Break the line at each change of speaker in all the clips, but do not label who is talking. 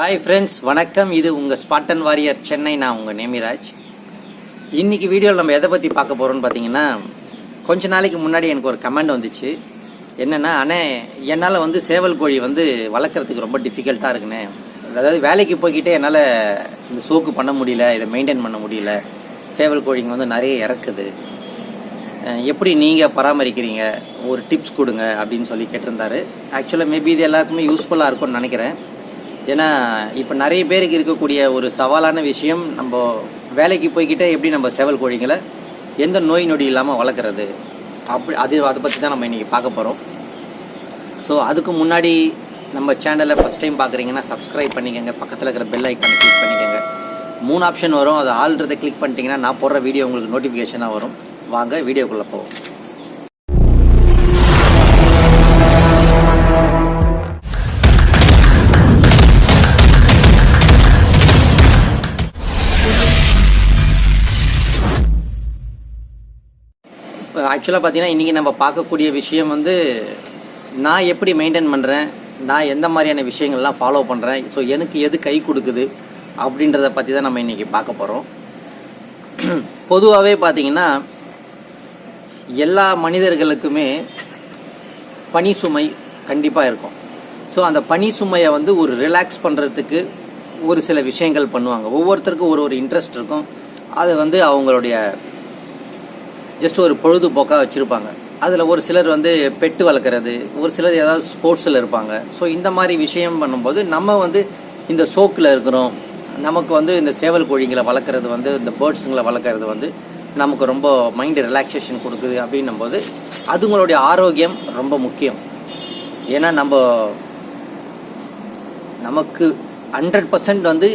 Hi friends வணக்கம். இது உங்கள் ஸ்பாட்டன் வாரியர் சென்னை. நான் உங்கள் நேமிராஜ். இன்னைக்கு வீடியோவில் நம்ம எதை பற்றி பார்க்க போகிறோம்னு பார்த்தீங்கன்னா கொஞ்ச நாளைக்கு முன்னாடி எனக்கு ஒரு கமெண்ட் வந்துச்சு. என்னென்னா அண்ணே என்னால் வந்து சேவல் கோழி வந்து வளர்க்குறதுக்கு ரொம்ப டிஃபிகல்ட்டாக இருக்குண்ணே. அதாவது வேலைக்கு போய்கிட்டே என்னால் இந்த சோக்கு பண்ண முடியல இதை மெயின்டைன் பண்ண முடியல. சேவல் கோழிங்க வந்து நிறைய இறக்குது. எப்படி நீங்கள் பராமரிக்கிறீங்க? ஒரு டிப்ஸ் கொடுங்க அப்படின்னு சொல்லி கேட்டிருந்தாரு. ஆக்சுவலாக மேபி இது எல்லாருக்குமே யூஸ்ஃபுல்லாக இருக்கும்னு நினைக்கிறேன். ஏன்னா இப்போ நிறைய பேருக்கு இருக்கக்கூடிய ஒரு சவாலான விஷயம் நம்ம வேலைக்கு போய்கிட்டே எப்படி நம்ம சேவல் கோழிங்களை எந்த நோய் நொடி இல்லாமல் வளர்க்குறது? அப்படி அது அதை பற்றி தான் நம்ம இன்றைக்கி பார்க்க போகிறோம் ஸோ அதுக்கு முன்னாடி நம்ம சேனலை ஃபஸ்ட் டைம் பார்க்குறீங்கன்னா சப்ஸ்கிரைப் பண்ணிக்கோங்க. பக்கத்தில் இருக்கிற பெல் ஐக்கானை கிளிக் பண்ணிக்கோங்க. மூணு ஆப்ஷன் வரும். அதை ஆல்ரெடி கிளிக் பண்ணிட்டீங்கன்னா நான் போடுற வீடியோ உங்களுக்கு நோட்டிஃபிகேஷனாக வரும். வாங்க வீடியோக்குள்ளே போவோம். ஆக்சுவலாக பார்த்தீங்கன்னா இன்றைக்கி நம்ம பார்க்கக்கூடிய விஷயம் வந்து நான் எப்படி மெயின்டைன் பண்ணுறேன் நான் எந்த மாதிரியான விஷயங்கள்லாம் ஃபாலோ பண்ணுறேன் ஸோ எனக்கு எது கை கொடுக்குது அப்படின்றத பற்றி தான் நம்ம இன்றைக்கி பார்க்க போகிறோம் பொதுவாகவே பார்த்தீங்கன்னா எல்லா மனிதர்களுக்குமே பனி சுமை கண்டிப்பாக இருக்கும். ஸோ அந்த பனி சுமையை வந்து ஒரு ரிலாக்ஸ் பண்ணுறதுக்கு ஒரு சில விஷயங்கள் பண்ணுவாங்க. ஒவ்வொருத்தருக்கும் ஒரு ஒரு இன்ட்ரெஸ்ட் இருக்கும். அது வந்து அவங்களுடைய ஜஸ்ட் ஒரு பொழுதுபோக்காக வச்சுருப்பாங்க. அதில் ஒரு சிலர் வந்து பெட்டு வளர்க்குறது ஒரு சிலர் ஏதாவது ஸ்போர்ட்ஸில் இருப்பாங்க. ஸோ இந்த மாதிரி விஷயம் பண்ணும்போது நம்ம வந்து இந்த சோக்கில் இருக்கிறோம். நமக்கு வந்து இந்த சேவல் கோழிங்களை வளர்க்குறது வந்து இந்த பேர்ட்ஸுங்களை வளர்க்குறது வந்து நமக்கு ரொம்ப மைண்டு ரிலாக்ஸேஷன் கொடுக்குது அப்படின்னும் போது அதுங்களுடைய ஆரோக்கியம் ரொம்ப முக்கியம். ஏன்னா நம்ம நமக்கு ஹண்ட்ரட் பர்சன்ட் வந்து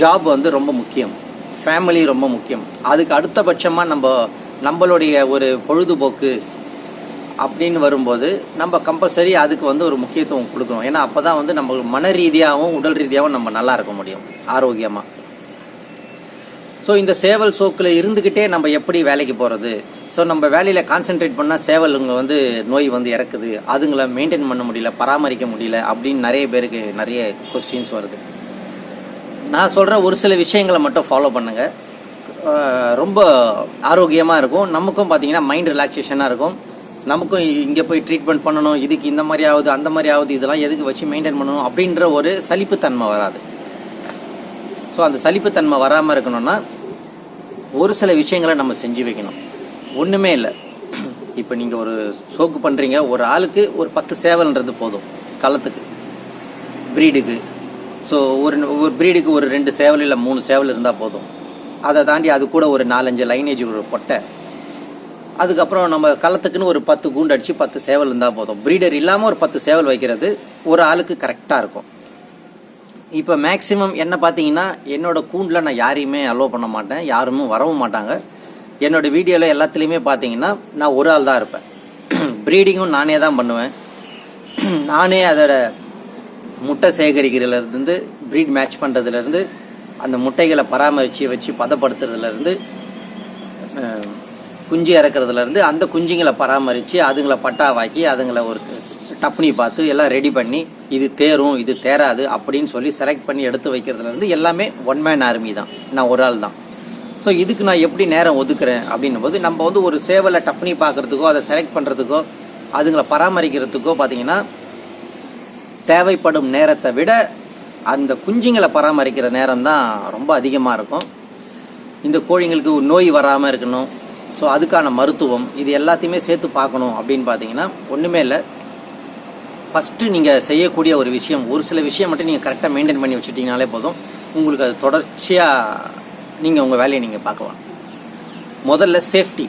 ஜாப் வந்து ரொம்ப முக்கியம். ஃபேமிலி ரொம்ப முக்கியம். அதுக்கு அடுத்தபட்சமாக நம்ம நம்மளுடைய ஒரு பொழுதுபோக்கு அப்படின்னு வரும்போது நம்ம கம்பல்சரி அதுக்கு வந்து ஒரு முக்கியத்துவம் கொடுக்கணும். ஏன்னா அப்போ தான் வந்து நம்ம மன ரீதியாகவும் உடல் ரீதியாகவும் நம்ம நல்லா இருக்க முடியும். ஆரோக்கியமாக ஸோ இந்த சேவல் சோக்கில் இருந்துக்கிட்டே நம்ம எப்படி வேலைக்கு போகிறது ஸோ நம்ம வேலையில் கான்சென்ட்ரேட் பண்ணால் சேவலுங்க வந்து நோய் வந்து இறக்குது. அதுங்களை மெயின்டைன் பண்ண முடியல பராமரிக்க முடியல அப்படின்னு நிறைய பேருக்கு நிறைய கொஸ்டின்ஸ் வருது. நான் சொல்கிற ஒரு சில விஷயங்களை மட்டும் ஃபாலோ பண்ணுங்கள் ரொம்ப ஆரோக்கியமாக இருக்கும். நமக்கும் பார்த்தீங்கன்னா மைண்ட் ரிலாக்ஸேஷனாக இருக்கும். நமக்கும் இங்கே போய் ட்ரீட்மெண்ட் பண்ணணும் இதுக்கு இந்த மாதிரி ஆகுது அந்த மாதிரி ஆகுது இதெல்லாம் எதுக்கு வச்சு மெயின்டைன் பண்ணணும் அப்படின்ற ஒரு சலிப்புத்தன்மை வராது. ஸோ அந்த சலிப்புத்தன்மை வராமல் இருக்கணும்னா ஒரு சில விஷயங்களை நம்ம செஞ்சு வைக்கணும். ஒன்றுமே இல்லை. இப்போ நீங்கள் ஒரு சோக்கு பண்ணுறீங்க ஒரு ஆளுக்கு ஒரு பத்து சேவல்ன்றது போதும் களத்துக்கு. ப்ரீடுக்கு ஸோ ஒரு ஒரு ப்ரீடுக்கு ஒரு ரெண்டு சேவல் இல்லை மூணு சேவல் இருந்தால் போதும். அதை தாண்டி அது கூட ஒரு நாலஞ்சு லைனேஜ் ஒரு பொட்டை. அதுக்கப்புறம் நம்ம களத்துக்குன்னு ஒரு பத்து கூண்டு அடித்து பத்து சேவல் இருந்தால் போதும். ப்ரீடர் இல்லாமல் ஒரு பத்து சேவல் வைக்கிறது ஒரு ஆளுக்கு கரெக்டாக இருக்கும். இப்போ மேக்ஸிமம் என்ன பார்த்தீங்கன்னா என்னோடய கூண்டில் நான் யாரையுமே அலோவ் பண்ண மாட்டேன். யாருமே வரவும் மாட்டாங்க. என்னோட வீடியோவில் எல்லாத்துலேயுமே பார்த்தீங்கன்னா நான் ஒரு ஆள் தான் இருப்பேன். ப்ரீடிங்கும் நானே தான் பண்ணுவேன். நானே அதோட முட்டை சேகரிக்கிறதுலேருந்து ப்ரீட் மேட்ச் பண்ணுறதுலேருந்து அந்த முட்டைகளை பராமரித்து வச்சு பதப்படுத்துறதுலேருந்து குஞ்சு இறக்குறதுலேருந்து அந்த குஞ்சுங்களை பராமரித்து அதுங்களை பட்டாவாக்கி அதுங்களை ஒரு டப்னி பார்த்து எல்லாம் ரெடி பண்ணி இது தேரும் இது தேராது அப்படின்னு சொல்லி செலக்ட் பண்ணி எடுத்து வைக்கிறதுலேருந்து எல்லாமே ஒன் மேன் ஆர்மி தான். நான் ஒரு ஆள் தான். ஸோ இதுக்கு நான் எப்படி நேரம் ஒதுக்குறேன் அப்படின்னும் போது நம்ம வந்து ஒரு சேவலை டப்னி பார்க்குறதுக்கோ அதை செலக்ட் பண்ணுறதுக்கோ அதுங்களை பராமரிக்கிறதுக்கோ பார்த்தீங்கன்னா தேவைப்படும் நேரத்தை விட அந்த குஞ்சுங்களை பராமரிக்கிற நேரம் தான் ரொம்ப அதிகமாக இருக்கும். இந்த கோழிங்களுக்கு நோய் வராமல் இருக்கணும். ஸோ அதுக்கான மருத்துவம் இது எல்லாத்தையுமே சேர்த்து பார்க்கணும் அப்படின்னு பார்த்தீங்கன்னா ஒன்றுமே இல்லை. ஃபஸ்ட்டு நீங்கள் செய்யக்கூடிய ஒரு விஷயம் ஒரு சில விஷயம் மட்டும் நீங்கள் கரெக்டாக மெயின்டைன் பண்ணி வச்சுட்டிங்கனாலே போதும். உங்களுக்கு அது தொடர்ச்சியாக நீங்கள் உங்கள் வேலையை நீங்கள் பார்க்கலாம். முதல்ல சேஃப்டி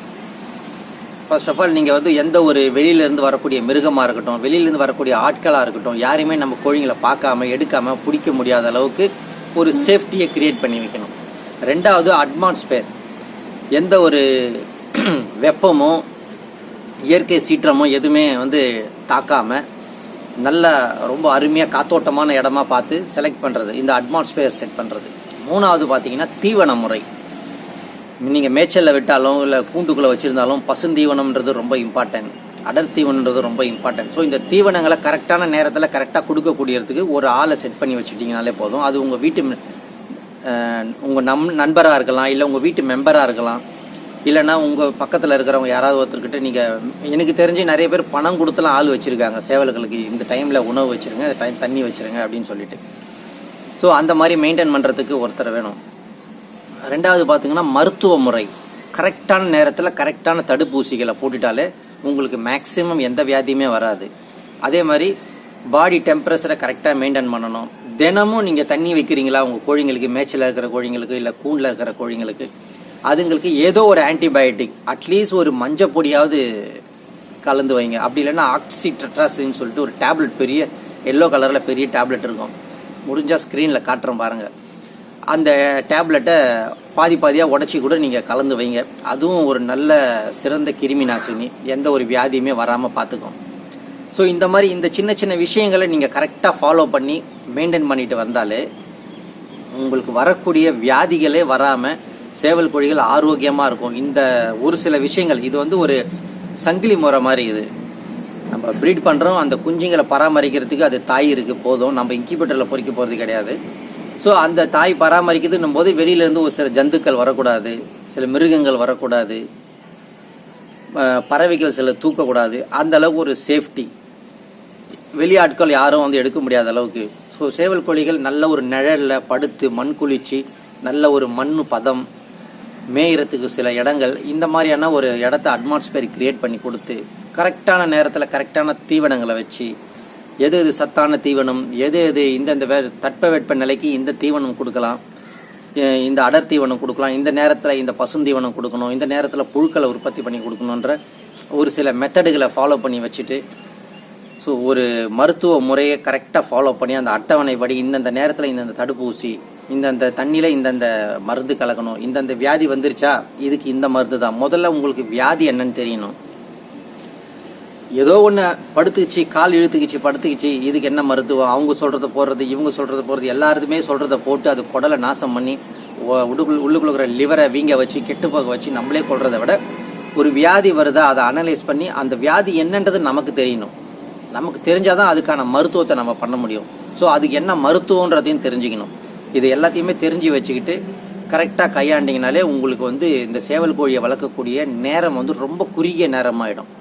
ஃபர்ஸ்ட் ஆஃப் ஆல் நீங்கள் வந்து எந்த ஒரு வெளியிலேருந்து வரக்கூடிய மிருகமாக இருக்கட்டும் வெளியிலேருந்து வரக்கூடிய ஆட்களாக இருக்கட்டும் யாரையுமே நம்ம கோழிங்களை பார்க்காம எடுக்காமல் பிடிக்க முடியாத அளவுக்கு ஒரு சேஃப்டியை கிரியேட் பண்ணி வைக்கணும். ரெண்டாவது அட்மாஸ்பியர் எந்த ஒரு வெப்பமோ இயற்கை சீற்றமோ எதுவுமே வந்து தாக்காமல் நல்ல ரொம்ப அருமையாக காத்தோட்டமான இடமா பார்த்து செலக்ட் பண்ணுறது இந்த அட்மாஸ்பியர் செட் பண்ணுறது மூணாவது பார்த்தீங்கன்னா தீவன முறை. நீங்கள் மேய்ச்சலில் விட்டாலும் இல்லை கூண்டுக்குள்ளே வச்சுருந்தாலும் பசுந்தீவனம்ன்றது ரொம்ப இம்பார்ட்டன்ட் அடர் தீவனன்றது ரொம்ப இம்பார்ட்டன்ட் ஸோ இந்த தீவனங்களை கரெக்டான நேரத்தில் கரெக்டாக கொடுக்கக்கூடியதுக்கு ஒரு ஆளை செட் பண்ணி வச்சுட்டிங்கனாலே போதும். அது உங்கள் வீட்டு உங்கள் நம் நண்பராக இருக்கலாம் இல்லை உங்கள் வீட்டு மெம்பராக இருக்கலாம். இல்லைன்னா உங்கள் பக்கத்தில் இருக்கிறவங்க யாராவது ஒருத்தர்கிட்ட நீங்கள் எனக்கு தெரிஞ்சு நிறைய பேர் பணம் கொடுத்துலாம் ஆள் வச்சுருக்காங்க. சேவல்களுக்கு இந்த டைமில் உணவு வச்சுருங்க இந்த டைம் தண்ணி வச்சுருங்க அப்படின்னு சொல்லிட்டு. ஸோ அந்த மாதிரி மெயின்டைன் பண்ணுறதுக்கு ஒருத்தர் வேணும். ரெண்டாவது பார்த்தீங்கன்னா மருத்துவ முறை கரெக்டான நேரத்தில் கரெக்டான தடுப்பூசிகளை போட்டுட்டாலே உங்களுக்கு மேக்ஸிமம் எந்த வியாதியுமே வராது. அதே மாதிரி பாடி டெம்பரேச்சரை கரெக்டாக மெயின்டைன் பண்ணணும். தினமும் நீங்கள் தண்ணி வைக்கிறீங்களா? உங்கள் கோழிங்களுக்கு மேய்ச்சலில் இருக்கிற கோழிங்களுக்கு இல்லை கூண்டில் இருக்கிற கோழிங்களுக்கு அதுங்களுக்கு ஏதோ ஒரு ஆன்டிபயோட்டிக் அட்லீஸ்ட் ஒரு மஞ்சள் பொடியாவது கலந்து வைங்க. அப்படி இல்லைன்னா ஆக்சி டெட்ராசின்னு சொல்லிட்டு ஒரு டேப்லெட் பெரிய எல்லோ கலரில் பெரிய டேப்லெட் இருக்கும். முடிஞ்சால் ஸ்க்ரீனில் காட்டுறோம் பாருங்கள் அந்த டேப்லெட்டை பாதி பாதியாக உடச்சி கூட நீங்கள் கலந்து வைங்க. அதுவும் ஒரு நல்ல சிறந்த கிருமி நாசினி. எந்த ஒரு வியாதியுமே வராமல் பார்த்துக்கும் ஸோ இந்த மாதிரி இந்த சின்ன சின்ன விஷயங்களை நீங்கள் கரெக்டாக ஃபாலோ பண்ணி மெயின்டைன் பண்ணிட்டு வந்தாலே உங்களுக்கு வரக்கூடிய வியாதிகளே வராமல் சேவல் கோழிகள் ஆரோக்கியமாக இருக்கும். இந்த ஒரு சில விஷயங்கள் இது வந்து ஒரு சங்கிலி முறை மாதிரி இது. நம்ம ப்ரீட் பண்ணுறோம் அந்த குஞ்சுங்களை பராமரிக்கிறதுக்கு அது தாய் இருக்குது போதும். நம்ம இன்குபேட்டரில் பொறிக்க போகிறது கிடையாது. ஸோ அந்த தாய் பராமரிக்கிறதுன்னும் போது வெளியிலேருந்து ஒரு சில ஜந்துக்கள் வரக்கூடாது சில மிருகங்கள் வரக்கூடாது பறவைகள் சில தூக்கக்கூடாது. அந்த அளவுக்கு ஒரு சேஃப்டி வெளியாட்கள் யாரும் வந்து எடுக்க முடியாத அளவுக்கு. ஸோ சேவல் கோழிகள் நல்ல ஒரு நிழலில் படுத்து மண் குளிச்சு நல்ல ஒரு மண் பதம் மேயிறதுக்கு சில இடங்கள் இந்த மாதிரியான ஒரு இடத்த அட்மாஸ்பியர் கிரியேட் பண்ணி கொடுத்து கரெக்டான நேரத்தில் கரெக்டான தீவனங்களை வச்சு எது எது சத்தான தீவனம் எது எது இந்தந்த வே தட்பவெட்ப நிலைக்கு இந்த தீவனம் கொடுக்கலாம் இந்த அடர் தீவனம் கொடுக்கலாம் இந்த நேரத்தில் இந்த பசுந்தீவனம் கொடுக்கணும் இந்த நேரத்தில் புழுக்களை உற்பத்தி பண்ணி கொடுக்கணுன்ற ஒரு சில மெத்தடுகளை ஃபாலோ பண்ணி வச்சுட்டு ஸோ ஒரு மருத்துவ முறையை கரெக்டாக ஃபாலோ பண்ணி அந்த அட்டவணைப்படி இந்தந்த நேரத்தில் இந்தந்த தடுப்பூசி இந்தந்த தண்ணியில் இந்தந்த மருந்து கலக்கணும் இந்தந்த வியாதி வந்துருச்சா இதுக்கு இந்த மருந்து தான் முதல்ல உங்களுக்கு வியாதி என்னன்னு தெரியணும். ஏதோ ஒன்று படுத்துக்கிச்சு கால் இழுத்துக்கிச்சு படுத்துக்கிச்சு இதுக்கு என்ன மருத்துவம்? அவங்க சொல்கிறத போடுறது இவங்க சொல்கிறத போடுறது எல்லாருமே சொல்கிறத போட்டு அது குடலை நாசம் பண்ணி உடுக்குள் உள்ளுக்குள்ள லிவரை வீங்க வச்சு கெட்டு போக வச்சு நம்மளே கொள்றதை விட ஒரு வியாதி வருதா அதை அனலைஸ் பண்ணி அந்த வியாதி என்னன்றது நமக்கு தெரியணும். நமக்கு தெரிஞ்சாதான் அதுக்கான மருத்துவத்தை நம்ம பண்ண முடியும். ஸோ அதுக்கு என்ன மருத்துவன்றதையும் தெரிஞ்சுக்கணும். இது எல்லாத்தையுமே தெரிஞ்சு வச்சுக்கிட்டு கரெக்டாக கையாண்டிங்கனாலே உங்களுக்கு வந்து இந்த சேவல் கோழியை வளர்க்கக்கூடிய நேரம் வந்து ரொம்ப குறுகிய நேரமாயிடும்.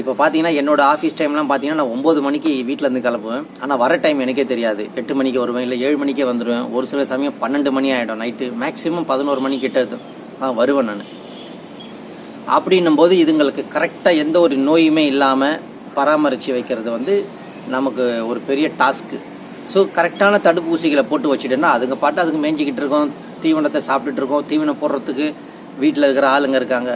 இப்போ பார்த்தீங்கன்னா என்னோட ஆஃபீஸ் டைம்லாம் பார்த்தீங்கன்னா நான் ஒம்பது மணிக்கு வீட்டில் இருந்து கிளம்புவேன். ஆனால் வர டைம் எனக்கே தெரியாது. எட்டு மணிக்கு வருவேன் இல்லை ஏழு மணிக்கே வந்துடுவேன் ஒரு சில சமயம் பன்னெண்டு மணி ஆகிடும் நைட்டு மேக்ஸிமம் பதினோரு மணி கிட்ட நான் ஆ வருவேன் நான். அப்படின்னும் போது இதுங்களுக்கு கரெக்டாக எந்த ஒரு நோயுமே இல்லாமல் பராமரித்து வைக்கிறது வந்து நமக்கு ஒரு பெரிய டாஸ்க்கு ஸோ கரெக்டான தடுப்பூசிகளை போட்டு வச்சுட்டோன்னா அதுங்க பாட்டு அதுக்கு மேய்ஞ்சிக்கிட்டு இருக்கோம். தீவனத்தை சாப்பிட்டுட்டு இருக்கோம். தீவனம் போடுறதுக்கு வீட்டில் இருக்கிற ஆளுங்க இருக்காங்க.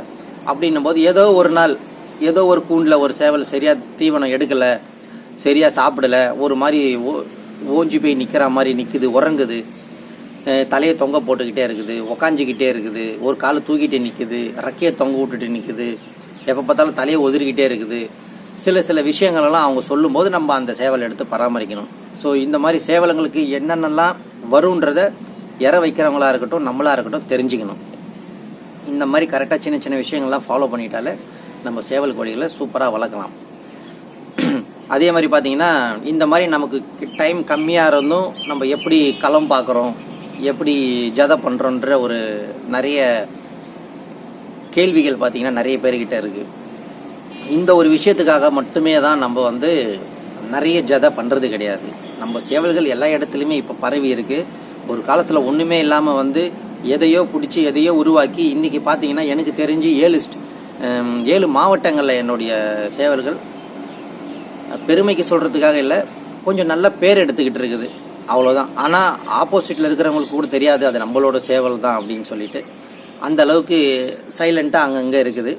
அப்படின்னும் போது ஏதோ ஒரு நாள் ஏதோ ஒரு கூண்டில் ஒரு சேவல் சரியாக தீவனம் எடுக்கலை சரியாக சாப்பிடல ஒரு மாதிரி ஓ- ஓஞ்சி போய் நிற்கிற மாதிரி நிற்குது உறங்குது. தலையை தொங்க போட்டுக்கிட்டே இருக்குது உக்காஞ்சிக்கிட்டே இருக்குது ஒரு காலை தூக்கிட்டே நிற்குது ரெக்கையை தொங்க விட்டுட்டு நிற்குது எப்போ பார்த்தாலும் தலையை ஒதுரிக்கிட்டே இருக்குது. சில சில விஷயங்களெல்லாம் அவங்க சொல்லும்போது நம்ம அந்த சேவலை எடுத்து பராமரிக்கணும். ஸோ இந்த மாதிரி சேவலங்களுக்கு என்னென்னலாம் வருன்றத இற வைக்கிறவங்களா இருக்கட்டும் நம்மளாக இருக்கட்டும் தெரிஞ்சுக்கணும். இந்த மாதிரி கரெக்டாக சின்ன சின்ன விஷயங்கள்லாம் ஃபாலோ பண்ணிட்டாலே நம்ம சேவல் கோழிகளை சூப்பராக வளர்க்கலாம். அதே மாதிரி பார்த்தீங்கன்னா இந்த மாதிரி நமக்கு டைம் கம்மியாக இருந்தும் நம்ம எப்படி களம் பார்க்குறோம் எப்படி ஜதை பண்ணுறோன்ற ஒரு நிறைய கேள்விகள் பார்த்திங்கன்னா நிறைய பேர்கிட்ட இருக்குது இந்த ஒரு விஷயத்துக்காக மட்டுமே தான் நம்ம வந்து நிறைய ஜதை பண்ணுறது கிடையாது. நம்ம சேவல்கள் எல்லா இடத்துலையுமே இப்போ பரவி இருக்கு. ஒரு காலத்தில் ஒன்றுமே இல்லாமல் வந்து எதையோ பிடிச்சி எதையோ உருவாக்கி இன்றைக்கி பார்த்தீங்கன்னா எனக்கு தெரிஞ்சு ஏழு ஏழு மாவட்டங்களில் என்னுடைய சேவல்கள். பெருமைக்கு சொல்கிறதுக்காக இல்லை கொஞ்சம் நல்ல பேர் எடுத்துக்கிட்டு இருக்குது. அவ்வளோதான் ஆனால் ஆப்போசிட்டில் இருக்கிறவங்களுக்கு கூட தெரியாது அது நம்மளோட சேவல் தான் அப்படின்னு சொல்லிட்டு. அந்த அளவுக்கு சைலண்ட்டாக அங்கங்கே இருக்குது.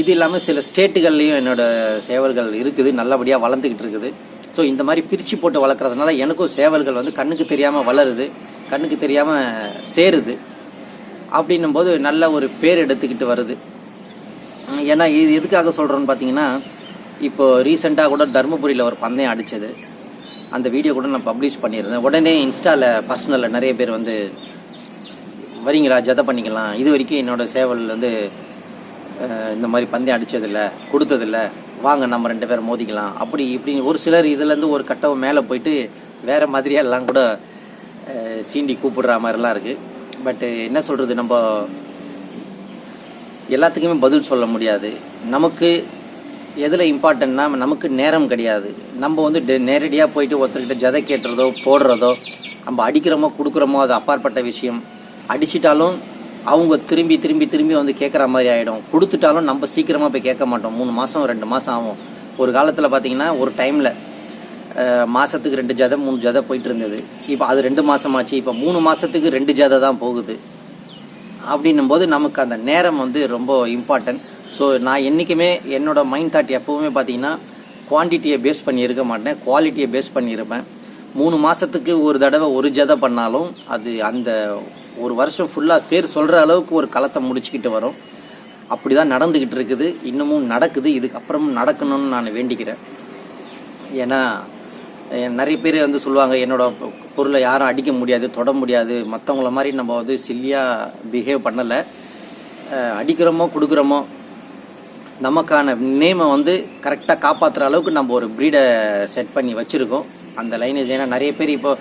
இது இல்லாமல் சில ஸ்டேட்டுகள்லேயும் என்னோட சேவல்கள் இருக்குது நல்லபடியாக வளர்ந்துக்கிட்டு இருக்குது. ஸோ இந்த மாதிரி பிரித்து போட்டு வளர்க்குறதுனால எனக்கும் சேவல்கள் வந்து கண்ணுக்கு தெரியாமல் வளருது கண்ணுக்கு தெரியாமல் சேருது. அப்படின்னும் போது நல்ல ஒரு பேர் எடுத்துக்கிட்டு வருது. ஏன்னா இது எதுக்காக சொல்கிறோன்னு பார்த்தீங்கன்னா இப்போ ரீசெண்டாக கூட தருமபுரியில் ஒரு பந்தயம் அடித்தது அந்த வீடியோ கூட நான் பப்ளிஷ் பண்ணியிருந்தேன். உடனே இன்ஸ்டாவில் பர்சனலில் நிறைய பேர் வந்து வரீங்களா ஜதை பண்ணிக்கலாம். இது வரைக்கும் என்னோடய சேவல் வந்து இந்த மாதிரி பந்தயம் அடித்ததில்ல கொடுத்ததில்ல. வாங்க நம்ம ரெண்டு பேரும் மோதிக்கலாம். அப்படி இப்படி ஒரு சிலர் இதுலேருந்து ஒரு கட்டம் மேலே போயிட்டு வேறு மாதிரியெல்லாம் கூட சீண்டி கூப்பிடுற மாதிரிலாம் இருக்குது பட்டு என்ன சொல்கிறது நம்ம எல்லாத்துக்குமே பதில் சொல்ல முடியாது. நமக்கு எதில் இம்பார்ட்டன்ட்னா நமக்கு நேரம் கிடையாது. நம்ம வந்து நேரடியாக போயிட்டு ஒருத்தர்கிட்ட ஜதை கேட்டுறதோ போடுறதோ நம்ம அடிக்கிறோமோ கொடுக்குறோமோ அது அப்பாற்பட்ட விஷயம். அடிச்சிட்டாலும் அவங்க திரும்பி திரும்பி திரும்பி வந்து கேட்குற மாதிரி ஆகிடும் கொடுத்துட்டாலும் நம்ம சீக்கிரமாக போய் கேட்க மாட்டோம். மூணு மாதம் ரெண்டு மாதம் ஆகும். ஒரு காலத்தில் பார்த்தீங்கன்னா ஒரு டைமில் மாதத்துக்கு ரெண்டு ஜதை மூணு ஜதை போயிட்டு இருந்தது. இப்போ அது ரெண்டு மாதமாச்சு இப்போ மூணு மாதத்துக்கு ரெண்டு ஜதை தான் போகுது. அப்படின்னும் போது நமக்கு அந்த நேரம் வந்து ரொம்ப இம்பார்ட்டன்ட் ஸோ நான் என்றைக்குமே என்னோட மைண்ட் தாட் எப்போவுமே பார்த்தீங்கன்னா குவான்டிட்டியை பேஸ் பண்ணியிருக்க மாட்டேன். குவாலிட்டியை பேஸ் பண்ணியிருப்பேன் மூணு மாதத்துக்கு ஒரு தடவை ஒரு ஜதை பண்ணாலும் அது அந்த ஒரு வருஷம் ஃபுல்லாக பேர் சொல்கிற அளவுக்கு ஒரு களத்தை முடிச்சுக்கிட்டு வரும். அப்படி தான் நடந்துக்கிட்டு இருக்குது. இன்னமும் நடக்குது. இதுக்கப்புறமும் நடக்கணும்னு நான் வேண்டிக்கிறேன். ஏன்னா நிறைய பேர் வந்து சொல்லுவாங்க என்னோட பொருளை யாரும் அடிக்க முடியாது தொட முடியாது. மற்றவங்கள மாதிரி நம்ம வந்து சில்லியாக பிஹேவ் பண்ணலை. அடிக்கிறோமோ கொடுக்குறோமோ நமக்கான நேமை வந்து கரெக்டாக காப்பாற்றுற அளவுக்கு நம்ம ஒரு ப்ரீடை செட் பண்ணி வச்சுருக்கோம். அந்த லைனேஜ் ஏன்னா நிறைய பேர் இப்போ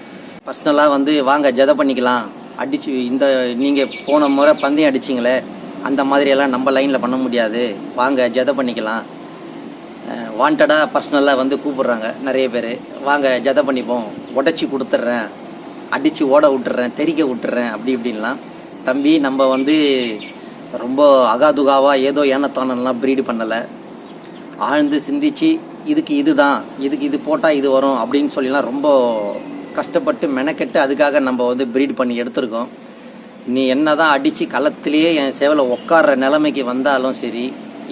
பர்சனலாக வந்து வாங்க ஜதை பண்ணிக்கலாம். அடிச்சு இந்த நீங்கள் போன முறை பந்தயம் அடிச்சிங்களே அந்த மாதிரியெல்லாம் நம்ம லைனில் பண்ண முடியாது. வாங்க ஜதை பண்ணிக்கலாம். வாண்டடாக பர்சனலாக வந்து கூப்பிட்றாங்க நிறைய பேர். வாங்க ஜதை பண்ணிப்போம். உடச்சி கொடுத்துட்றேன். அடித்து ஓட விட்டுறேன் தெறிக்க விட்டுறேன் அப்படி இப்படின்லாம். தம்பி நம்ம வந்து ரொம்ப அகாதுகாவாக ஏதோ ஏனத்தானெல்லாம் ப்ரீடு பண்ணலை. ஆழ்ந்து சிந்திச்சு இதுக்கு இதுதான் இதுக்கு இது போட்டால் இது வரும் அப்படின்னு சொல்லிலாம் ரொம்ப கஷ்டப்பட்டு மெனக்கெட்டு அதுக்காக நம்ம வந்து ப்ரீட் பண்ணி எடுத்திருக்கோம். நீ என்ன தான் அடித்து களத்திலேயே என் சேவலை உட்கார்ற நிலைமைக்கு வந்தாலும் சரி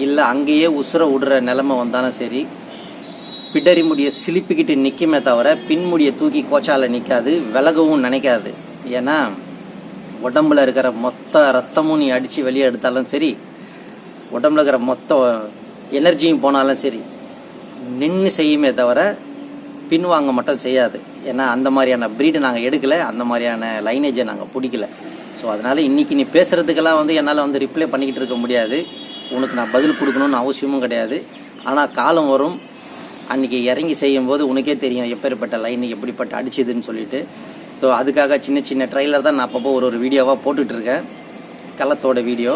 இல்லை அங்கேயே உசுர விடுற நிலைமை வந்தாலும் சரி பிடரி முடிய சிலிப்பிக்கிட்டு நிற்குமே தவிர பின்முடியை தூக்கி கோச்சால நிற்காது விலகவும் நினைக்காது. ஏன்னா உடம்புல இருக்கிற மொத்த ரத்தமும் நீ அடித்து வெளியே எடுத்தாலும் சரி உடம்புல இருக்கிற மொத்த எனர்ஜியும் போனாலும் சரி நின்று செய்யுமே தவிர பின்வாங்க மட்டும் செய்யாது. ஏன்னா அந்த மாதிரியான ப்ரீடை நாங்கள் எடுக்கல அந்த மாதிரியான லைனேஜை நாங்கள் பிடிக்கல. ஸோ அதனால் இன்றைக்கி நீ பேசுகிறதுக்கெல்லாம் வந்து என்னால் வந்து ரிப்ளை பண்ணிக்கிட்டு இருக்க முடியாது. உனக்கு நான் பதில் கொடுக்கணும்னு அவசியமும் கிடையாது. ஆனால் காலம் வரும் அன்றைக்கி இறங்கி செய்யும்போது உனக்கே தெரியும் எப்பேற்பட்ட லைன் எப்படிப்பட்ட அடிச்சுதுன்னு சொல்லிட்டு. ஸோ அதுக்காக சின்ன சின்ன ட்ரைலர் தான் நான் அப்பப்போ ஒரு ஒரு வீடியோவாக போட்டுட்ருக்கேன் களத்தோட வீடியோ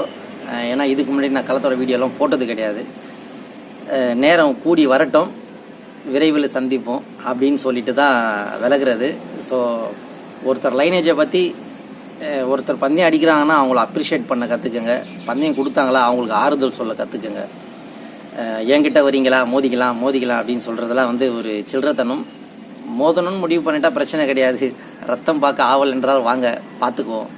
ஏன்னா இதுக்கு முன்னாடி நான் களத்தோட வீடியோலாம் போட்டது கிடையாது. நேரம் கூடி வரட்டும். விரைவில் சந்திப்போம் அப்படின்னு சொல்லிட்டு தான் விலகுறது. ஸோ ஒருத்தர் லைனேஜை பற்றி ஒருத்தர் பந்தயம் அடிக்கிறாங்கன்னா அவங்கள அப்ரிஷியேட் பண்ண கற்றுக்குங்க பந்தயம் கொடுத்தாங்களா அவங்களுக்கு ஆறுதல் சொல்ல கற்றுக்குங்க என்கிட்ட வரீங்களா? மோதிக்கலாம் மோதிக்கலாம் அப்படின்னு சொல்கிறதெல்லாம் வந்து ஒரு சில்லறத்தனம். மோதணும்னு முடிவு பண்ணிட்டா பிரச்சனை கிடையாது. ரத்தம் பார்க்க ஆவல் என்றால் வாங்க பார்த்துக்குவோம்.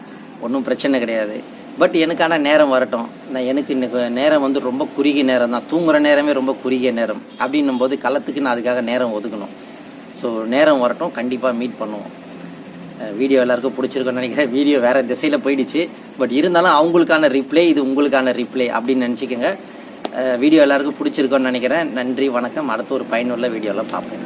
ஒன்றும் பிரச்சனை கிடையாது. பட் எனக்கான நேரம் வரட்டும். நான் எனக்கு இன்னைக்கு நேரம் வந்து ரொம்ப குறுகிய நேரம் தான். தூங்குற நேரமே ரொம்ப குறுகிய நேரம். அப்படின்னும் போது களத்துக்கு நான் அதுக்காக நேரம் ஒதுக்கணும். ஸோ நேரம் வரட்டும். கண்டிப்பாக மீட் பண்ணுவோம். வீடியோ எல்லாருக்கும் பிடிச்சிருக்குன்னு நினைக்கிறேன். வீடியோ வேறு திசையில் போயிடுச்சு. பட் இருந்தாலும் அவங்களுக்கான ரிப்ளை இது உங்களுக்கான ரிப்ளை அப்படின்னு நினச்சிக்கோங்க. வீடியோ எல்லாருக்கும் பிடிச்சிருக்கோன்னு நினைக்கிறேன். நன்றி வணக்கம். அடுத்த ஒரு பயனுள்ள வீடியோவில் பார்ப்போம்.